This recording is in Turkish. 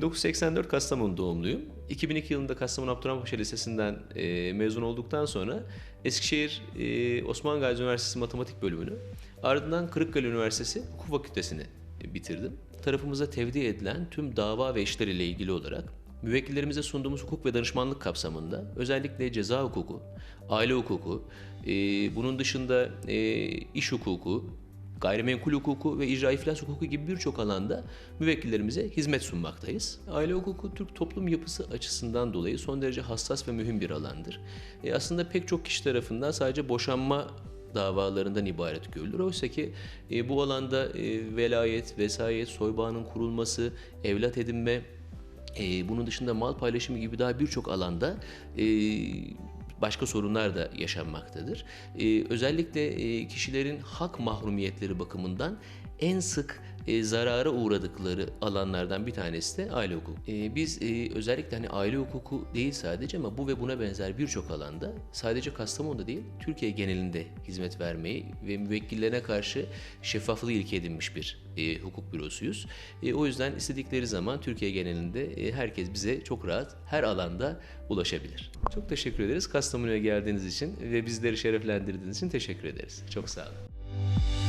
1984 Kastamonu doğumluyum. 2002 yılında Kastamonu Abdurrahmanpaşa Lisesi'nden e, mezun olduktan sonra Eskişehir e, Osman Gazi Üniversitesi Matematik Bölümünü, ardından Kırıkkale Üniversitesi Hukuk Fakültesini e, bitirdim. Tarafımıza tevdi edilen tüm dava ve işler ile ilgili olarak müvekkillerimize sunduğumuz hukuk ve danışmanlık kapsamında özellikle ceza hukuku, aile hukuku, e, bunun dışında e, iş hukuku, gayrimenkul hukuku ve icra iflas hukuku gibi birçok alanda müvekkillerimize hizmet sunmaktayız. Aile hukuku Türk toplum yapısı açısından dolayı son derece hassas ve mühim bir alandır. E, aslında pek çok kişi tarafından sadece boşanma davalarından ibaret görülür. Oysa ki e, bu alanda e, velayet, vesayet, soybağının kurulması, evlat edinme, e, bunun dışında mal paylaşımı gibi daha birçok alanda e, başka sorunlar da yaşanmaktadır. E, özellikle e, kişilerin hak mahrumiyetleri bakımından en sık e, zarara uğradıkları alanlardan bir tanesi de aile hukuku. E, biz e, özellikle hani aile hukuku değil sadece ama bu ve buna benzer birçok alanda sadece Kastamonu'da değil Türkiye genelinde hizmet vermeyi ve müvekkillerine karşı şeffaflığı ilke edinmiş bir e, hukuk bürosuyuz. E, o yüzden istedikleri zaman Türkiye genelinde e, herkes bize çok rahat her alanda ulaşabilir. Çok teşekkür ederiz Kastamonu'ya geldiğiniz için ve bizleri şereflendirdiğiniz için teşekkür ederiz. Çok sağ olun.